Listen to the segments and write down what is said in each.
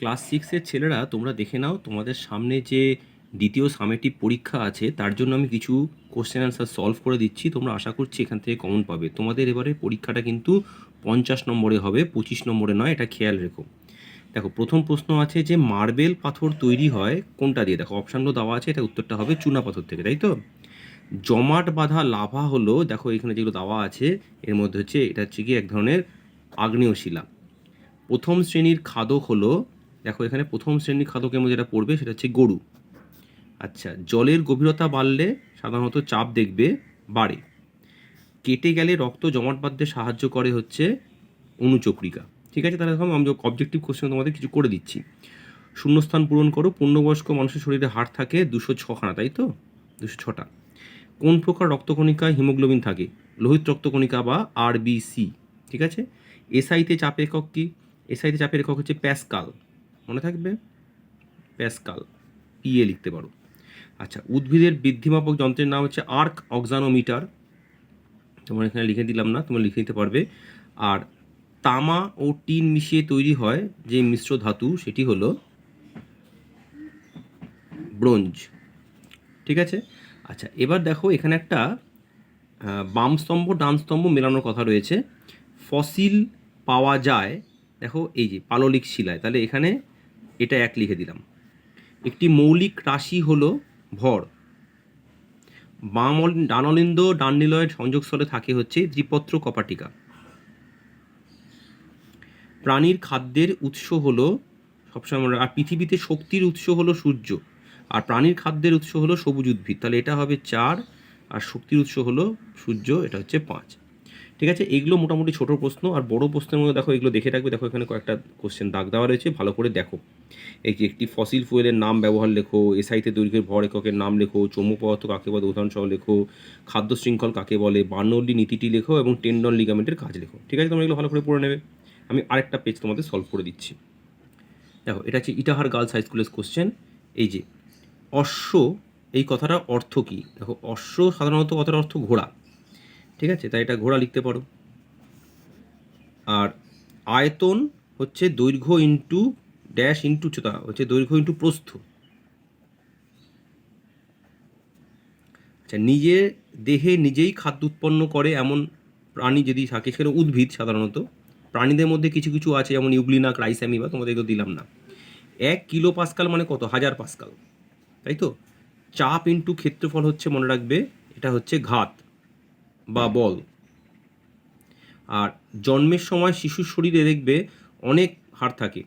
Class সিক্সের ছেলেরা, তোমরা দেখে নাও, তোমাদের সামনে যে দ্বিতীয় সামেটিভ পরীক্ষা আছে, তার জন্য আমি কিছু কোশ্চেন অ্যান্সার সলভ করে দিচ্ছি। তোমরা আশা করছি এখান থেকে কমন পাবে। তোমাদের এবারে পরীক্ষাটা কিন্তু পঞ্চাশ নম্বরে হবে, পঁচিশ নম্বরে নয়, এটা খেয়াল রেখো। দেখো, প্রথম প্রশ্ন আছে যে, মার্বেল পাথর তৈরি হয় কোনটা দিয়ে? দেখো অপশানগুলো দেওয়া আছে, এটা উত্তরটা হবে চুনা পাথর থেকে, তাই তো? জমাট বাঁধা লাভা হলো, দেখো এখানে যেগুলো দেওয়া আছে, এর মধ্যে হচ্ছে, এটা হচ্ছে কি এক ধরনের আগ্নেয় শিলা প্রথম শ্রেণির খাদক হলো দেখো এখানে প্রথম শ্রেণির খাদকের মধ্যে যেটা পড়বে সেটা হচ্ছে গরু। আচ্ছা জলের গভীরতা বাড়লে সাধারণত চাপ দেখবে বাড়ে। কেটে গেলে রক্ত জমাট বাঁধতে সাহায্য করে হচ্ছে অনুচক্রিকা। ঠিক আছে? তাহলে দেখো আমি অবজেক্টিভ কোশ্চেন তোমাদের কিছু করে দিচ্ছি। শূন্যস্থান পূরণ করো, পূর্ণবয়স্ক মানুষের শরীরে হাড় থাকে দুশো ছখানা, তাই তো? দুশো ছটা। কোন প্রকার রক্তকণিকায় হিমোগ্লোবিন থাকে? লোহিত রক্তকণিকা বা আরবিসি ঠিক আছে? এসআইতে চাপের একক কি? এসআইতে চাপের একক হচ্ছে প্যাসকাল। মনে থাকবে? প্যাসকাল পিএ লিখতে পারো। আচ্ছা উদ্ভিদের বৃদ্ধিমাপক যন্ত্রের নাম হচ্ছে আর্ক অক্সানোমিটার। তোমার এখানে লিখে দিলাম না, তোমরা লিখে দিতে পারবে। আর তামা ও টিন মিশিয়ে তৈরি হয় যে মিশ্র ধাতু, সেটি হলো ব্রোঞ্জ। ঠিক আছে? আচ্ছা এবার দেখো এখানে একটা বাম স্তম্ভ ডান স্তম্ভ মেলানোর কথা রয়েছে। ফসিল পাওয়া যায়, দেখো এই যে পাললিক শিলায়, তাহলে এখানে এটা এক লিখে দিলাম। একটি মৌলিক রাশি হল ভর। বাম ডানলিন্দ ডান নিলয়ের সংযোগস্থলে থাকে হচ্ছে দ্বিপত্র কপাটিকা। প্রাণীর খাদ্যের উৎস হলো সবসময় আর পৃথিবীতে শক্তির উৎস হলো সূর্য। আর প্রাণীর খাদ্যের উৎস হলো সবুজ উদ্ভিদ। তাহলে এটা হবে চার, আর শক্তির উৎস হলো সূর্য, এটা হচ্ছে পাঁচ। ঠিক আছে? এগুলো মোটামুটি ছোট প্রশ্ন আর বড় প্রশ্নের মধ্যে দেখো, এগুলো দেখে রাখবে। দেখো, এখানে কয়েকটা কোশ্চেন দাগ দেওয়া রয়েছে, ভালো করে দেখো। এই যে একটি ফসিল ফুয়েলের নাম ব্যবহার লেখো এসআইতে দৈর্ঘ্যের ভর এককের নাম লেখো, চৌম্বক পদার্থ কাকে বলে, উদাহরণ সহ লেখো, খাদ্য শৃঙ্খল কাকে বলে বার্নৌলি নীতিটি লেখো এবং টেন্ডন লিগামেন্টের কাজ লেখো। ঠিক আছে? তোমরা এগুলো ভালো করে পড়ে নেবে। আমি আরেকটা পেজ তোমাদের সলভ করে দিচ্ছি। দেখো, এটা হচ্ছে ইটাহার গার্লস হাই স্কুলের কোশ্চেন এই যে, অশ্ব, এই কথাটার অর্থ কী? দেখো, অশ্ব সাধারণত কথার অর্থ ঘোড়া। ঠিক আছে? তাই এটা ঘোড়া লিখতে পারো। আর আয়তন হচ্ছে দৈর্ঘ্য ইন্টু ড্যাশ ইন্টু উচ্চতা হচ্ছে দৈর্ঘ্য ইন্টু প্রস্থ। আচ্ছা নিজে দেহে নিজেই খাদ্য উৎপন্ন করে এমন প্রাণী যদি থাকে, সেটা উদ্ভিদ সাধারণত। প্রাণীদের মধ্যে কিছু কিছু আছে, যেমন ইউগ্লিনা ক্রাইস্যামিবা তোমাদের এগুলো দিলাম না। এক কিলো পাস্কাল মানে কত? হাজার পাস্কাল। তাই তো? চাপ ইন্টু ক্ষেত্রফল হচ্ছে, মনে রাখবে, এটা হচ্ছে ঘাত। বা বল। আর জন্মের সময় শিশুর শরীরে দেখবে অনেক হাড় থাকে।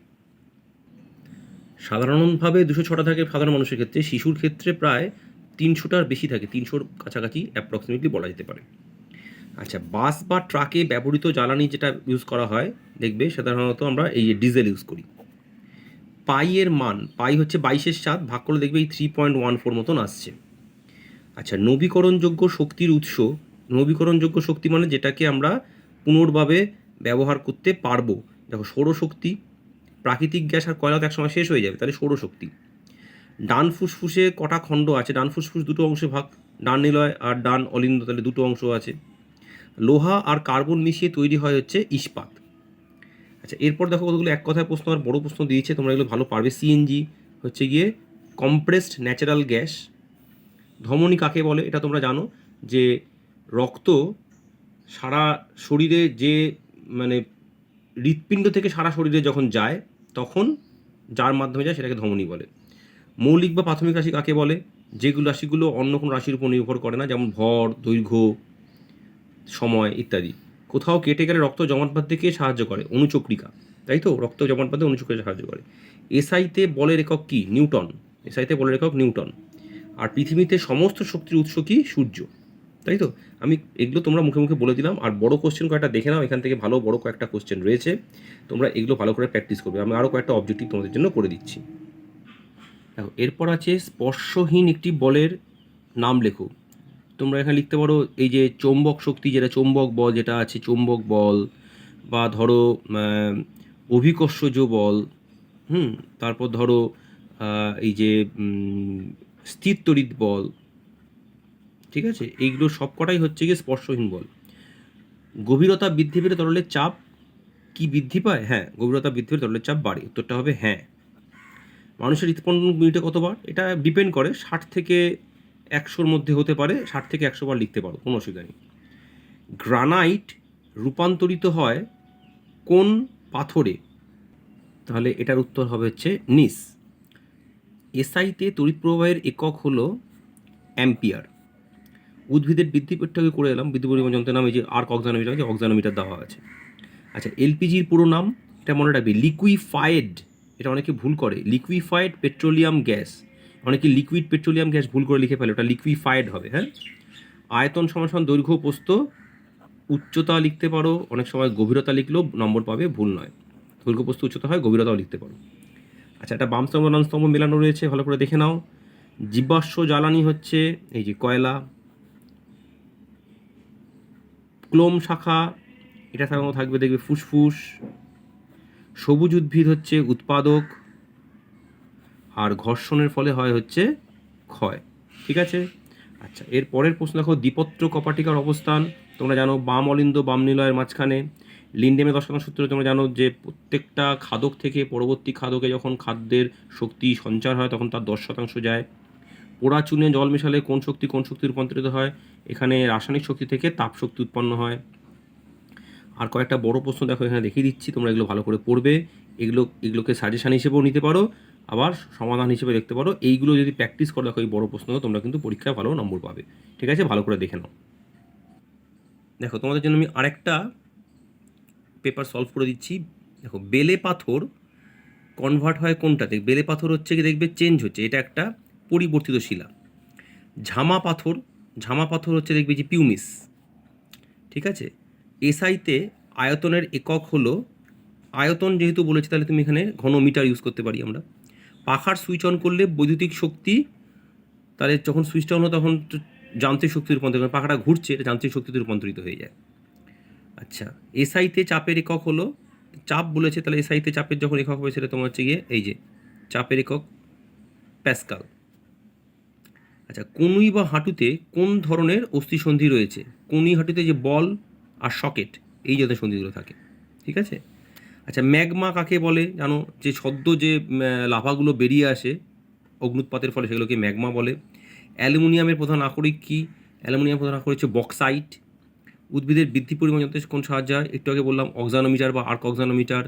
সাধারণভাবে দুশো ছটা থাকে সাধারণ মানুষের ক্ষেত্রে। শিশুর ক্ষেত্রে প্রায় তিনশোটার বেশি থাকে। তিনশোর কাছাকাছি অ্যাপ্রক্সিমেটলি বলা যেতে পারে। আচ্ছা বাস বা ট্রাকে ব্যবহৃত জ্বালানি যেটা ইউজ করা হয়, দেখবে সাধারণত আমরা এই ডিজেল ইউজ করি। পাইয়ের মান, পাই হচ্ছে বাইশের সাত ভাগ করলে দেখবে এই থ্রি পয়েন্ট ওয়ান ফোর মতন আসছে। আচ্ছা নবীকরণযোগ্য শক্তির উৎস নবীকরণযোগ্য শক্তি মানে যেটাকে আমরা পুনর্ভাবে ব্যবহার করতে পারব। দেখো, সৌরশক্তি, প্রাকৃতিক গ্যাস আর কয়লা তো একসময় শেষ হয়ে যাবে, তাহলে সৌরশক্তি। ডান ফুসফুসে কটা খণ্ড আছে? ডান ফুসফুস দুটো অংশে ভাগ, ডান নিলয় আর ডান অলিন্দ, তাহলে দুটো অংশ আছে। লোহা আর কার্বন মিশিয়ে তৈরি হয় হচ্ছে ইস্পাত। আচ্ছা এরপর দেখো কতগুলো এক কথায় প্রশ্ন, আর বড় প্রশ্ন দিয়েছে, তোমরা এগুলো ভালো পারবে। সিএনজি হচ্ছে গিয়ে কম্প্রেসড ন্যাচারাল গ্যাস ধমনী কাকে বলে? এটা তোমরা জানো যে রক্ত সারা শরীরে যে মানে হৃৎপিণ্ড থেকে সারা শরীরে যখন যায়, তখন যার মাধ্যমে যায় সেটাকে ধমনী বলে। মৌলিক বা প্রাথমিক রাশি কাকে বলে? যেগুলো রাশিগুলো অন্য কোনো রাশির উপর নির্ভর করে না, যেমন ভর, দৈর্ঘ্য, সময় ইত্যাদি। কোথাও কেটে গেলে রক্ত জমাট বাঁধতে সাহায্য করে, অনুচক্রিকা। তাই তো? রক্ত জমাট বাঁধতে অনুচক্রিকা সাহায্য করে। এসআইতে বলের একক কি? নিউটন। এসআইতে বলের একক নিউটন। আর পৃথিবীতে সমস্ত শক্তির উৎস কি? সূর্য। তাই তো? আমি এগুলো তোমরা মুখে মুখে বলে দিলাম। আর বড় কোশ্চেন কয়েকটা দেখে নাও, এখান থেকে ভালো বড় কয়েকটা কোশ্চেন রয়েছে। তোমরা এগুলো ভালো করে প্র্যাকটিস করবে। আমি আরও কয়েকটা অবজেক্টিভ তোমাদের জন্য করে দিচ্ছি। দেখো, এরপর আছে স্পর্শহীন একটি বলের নাম লেখো। তোমরা এখানে লিখতে পারো, এই যে চৌম্বক শক্তি যেটা, চৌম্বক বল যেটা আছে, চৌম্বক বল বা ধরো অভিকর্ষজ বল, হুম, তারপর ধরো এই যে স্থির বল ঠিক আছে? এইগুলো সবকটাই হচ্ছে গিয়ে স্পর্শহীন বল। গভীরতা বৃদ্ধি পেলে তরলের চাপ কি বৃদ্ধি পায়? হ্যাঁ গভীরতা বৃদ্ধি পেলে তরলের চাপ বাড়ে, উত্তরটা হবে হ্যাঁ। মানুষের হৃৎস্পন্দন মিনিটে কতবার? এটা ডিপেন্ড করে, ষাট থেকে একশোর মধ্যে হতে পারে, ষাট থেকে একশো বার লিখতে পারো, কোনো অসুবিধা নেই। গ্রানাইট রূপান্তরিত হয় কোন পাথরে? তাহলে এটার উত্তর হবে হচ্ছে নিস। এসআইতে তড়িৎ প্রবাহের একক হলো অ্যাম্পিয়ার। উদ্ভিদের বৃদ্ধি পেটটাকে করে এলাম, বৃদ্ধি পরিমাণ যন্ত্রের নাম এই যে আর্ক অক্সানোমিটার যে অক্সানোমিটার দেওয়া আছে। আচ্ছা এলপিজির পুরো নাম, এটা মনে রাখবে লিকুইফায়েড এটা অনেকে ভুল করে লিকুইফায়েড পেট্রোলিয়াম গ্যাস অনেকে লিকুইড পেট্রোলিয়াম গ্যাস ভুল করে লিখে ফেলে, ওটা লিকুইফায়েড হবে হ্যাঁ? আয়তন সমান দৈর্ঘ্য পোস্ত উচ্চতা লিখতে পারো, অনেক সময় গভীরতা লিখলেও নম্বর পাবে, ভুল নয়। দৈর্ঘ্য পোস্ত উচ্চতা হয়, গভীরতাও লিখতে পারো। আচ্ছা একটা বাম স্তম্ভ, ডান মেলানো রয়েছে, ভালো করে দেখে নাও। জীবাশ্ম জ্বালানি হচ্ছে, এই যে কয়লা ক্লোম শাখা, এটা সাধারণত থাকবে, দেখবে ফুসফুস, সবুজ উদ্ভিদ হচ্ছে উৎপাদক, আর ঘর্ষণের ফলে হয় হচ্ছে ক্ষয়, ঠিক আছে? আচ্ছা এর পরের প্রশ্ন দেখো, দ্বিপত্র কপাটিকার অবস্থান, তোমরা জানো বাম অলিন্দ, বাম নিলয়ের মাঝখানে, লিন্ডেমে শতাংশ সূত্রে তোমরা জানো যে প্রত্যেকটা খাদক থেকে পরবর্তী খাদকে যখন খাদ্যের শক্তি সঞ্চার হয়, তখন তার দশ শতাংশ যায়। পোড়া চুনে জল মেশালে কোন শক্তি কোন শক্তি রূপান্তরিত হয়? এখানে রাসায়নিক শক্তি থেকে তাপ শক্তি উৎপন্ন হয়। আর কয়েকটা বড় প্রশ্ন দেখো, এখানে দেখিয়ে দিচ্ছি, তোমরা এগুলো ভালো করে পড়বে। এগুলো, এগুলোকে সাজেশান হিসেবেও নিতে পারো, আবার সমাধান হিসেবে দেখতে পারো। এইগুলো যদি প্র্যাকটিস করো দেখো, এই বড় প্রশ্ন, তোমরা কিন্তু পরীক্ষায় ভালো নম্বর পাবে। ঠিক আছে? ভালো করে দেখে নাও। দেখো, তোমাদের জন্য আমি আরেকটা পেপার সলভ করে দিচ্ছি। দেখো, বেলে পাথর কনভার্ট হয় কোনটাতে বেলে পাথর হচ্ছে কি, দেখবে চেঞ্জ হচ্ছে। এটা একটা পরিবর্তিত শিলা। ঝামা পাথর ঝামা পাথর হচ্ছে দেখবে যে পিউমিস। ঠিক আছে? এসআইতে আয়তনের একক হলো, আয়তন যেহেতু বলেছি তাহলে তুমি এখানে ঘন মিটার ইউজ করতে পারি আমরা। পাখার সুইচ অন করলে বৈদ্যুতিক শক্তি, তাহলে যখন সুইচটা অন তখন যান্ত্রিক শক্তি রূপান্তরিত। পাখাটা ঘুরছে, এটা যান্ত্রিক শক্তিতে রূপান্তরিত হয়ে যায়। আচ্ছা এসআইতে চাপের একক হলো, চাপ বলেছে তাহলে এসআইতে চাপের যখন একক হবে সেটা তোমার হচ্ছে গিয়ে এই যে, চাপের একক প্যাসকাল। আচ্ছা কনুই বা হাঁটুতে কোন ধরনের অস্থিসন্ধি রয়েছে? কনুই হাঁটুতে যে বল আর সকেট, এই জাতীয় সন্ধিগুলো থাকে, ঠিক আছে? আচ্ছা ম্যাগমা কাকে বলে? জানো, যে সদ্য যে লাভাগুলো বেরিয়ে আসে, অগ্নুৎপাতের ফলে সেগুলোকে ম্যাগমা বলে। অ্যালুমিনিয়ামের প্রধান আকরিক কি? অ্যালুমিনিয়াম প্রধান আকরিক হচ্ছে বক্সাইট। উদ্ভিদের বৃদ্ধি পরিমাণ যথেষ্ট, কোন সাহায্য হয়? একটু আগে বললাম, অক্সানোমিটার বা আর্ক অক্সানোমিটার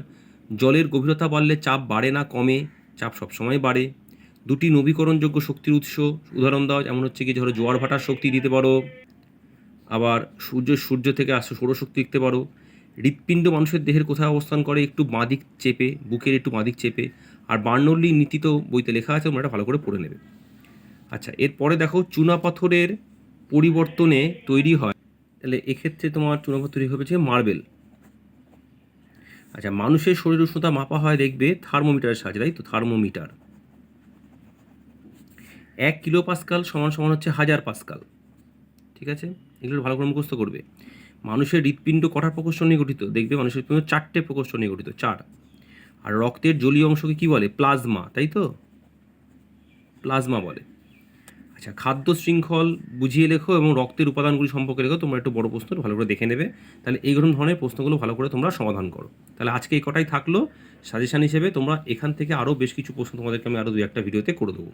জলের গভীরতা বাড়লে চাপ বাড়ে না, কমে। চাপ সবসময় বাড়ে। দুটি নবীকরণযোগ্য শক্তির উৎস, উদাহরণ দাও, যেমন হচ্ছে কি ধরো জোয়ার ভাটার শক্তি দিতে পারো, আবার সূর্য সূর্য থেকে আসে সৌরশক্তি দেখতে পারো। হৃৎপিণ্ড মানুষের দেহের কোথায় অবস্থান করে, একটু বাঁদিক চেপে, বুকের একটু বাঁদিক চেপে, আর বার্নল্লি নীতি তো বইতে লেখা আছে, তোমরা এটা ভালো করে পড়ে নেবে। আচ্ছা এরপরে দেখো চুনাপাথরের পরিবর্তনে তৈরি হয়। তাহলে এক্ষেত্রে তোমার চুনাপাথর তৈরি যে মার্বেল। আচ্ছা মানুষের শরীর উষ্ণতা মাপা হয়, দেখবে, থার্মোমিটারের সাহায্যে, তাই তো? থার্মোমিটার। এক কিলো পাস্কাল সমান সমান হচ্ছে হাজার পাস্কাল। ঠিক আছে? এগুলো ভালো করে মুখস্থ করবে। মানুষের হৃৎপিণ্ড কটার প্রকোষ্ঠ নিয়ে গঠিত। দেখবে মানুষের হৃৎপিণ্ড চারটে প্রকোষ্ঠ নিয়ে গঠিত, চার। আর রক্তের জলীয় অংশকে কী বলে? প্লাজমা, তাই তো? প্লাজমা বলে। আচ্ছা খাদ্য শৃঙ্খল বুঝিয়ে লেখো এবং রক্তের উপাদানগুলি সম্পর্কে লেখো, তোমরা একটু বড় প্রশ্ন, ভালো করে দেখে নেবে। তাহলে এই রকম ধরনের প্রশ্নগুলো ভালো করে তোমরা সমাধান করো। তাহলে আজকে এই কটাই থাকল। সাজেশান হিসেবে তোমরা এখান থেকে আরও বেশ কিছু প্রশ্ন তোমাদেরকে আমি আরও দু একটা ভিডিওতে করে দেবো।